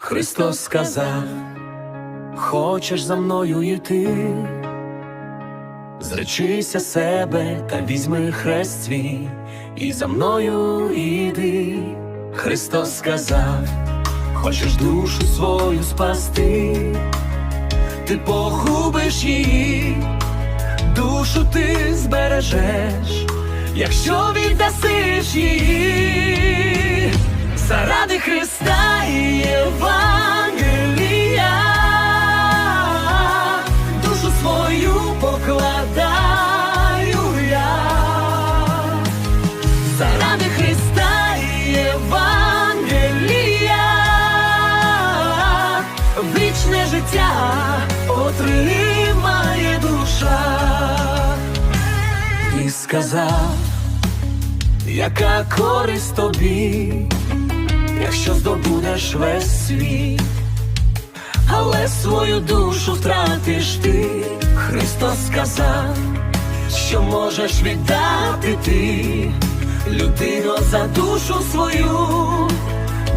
Христос сказав, хочеш за мною йти, зречися себе та візьми хрест свій, і за мною йди. Христос сказав, хочеш душу свою спасти, ти погубиш її, душу ти збережеш, якщо віддасиш її. Заради Христа і отримає душа. І сказав, яка користь тобі якщо здобудеш весь світ, але свою душу втратиш ти, Христос сказав, що можеш віддати ти, людино за душу свою,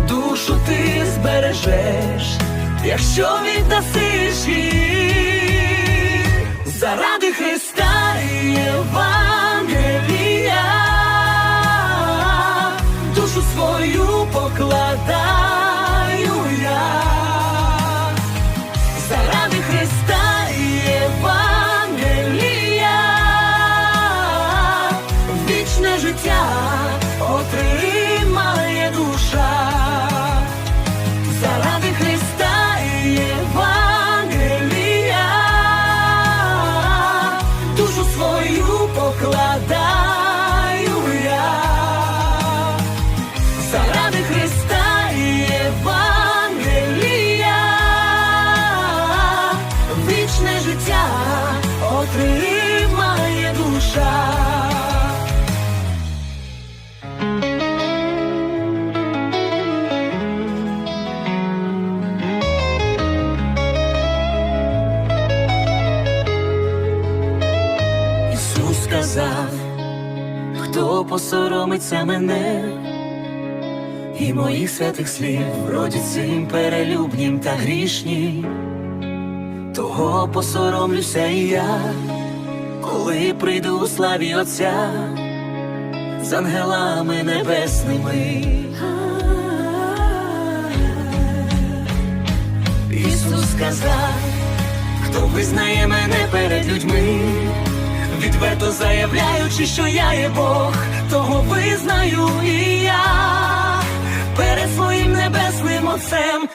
душу ти збережеш, якщо віддасиш її заради Христа і Євангелія душу свою покладаю я заради Христа і Євангелія, вічне життя отримає душа. Сказав, хто посоромиться мене і моїх святих слів, вроді цим перелюбнім та грішнім, того посоромлюся і я, коли прийду у славі Отця з ангелами небесними. Ісус сказав, хто визнає мене перед людьми, відверто заявляючи, що я є Бог, того визнаю і я. Перед своїм небесним Отцем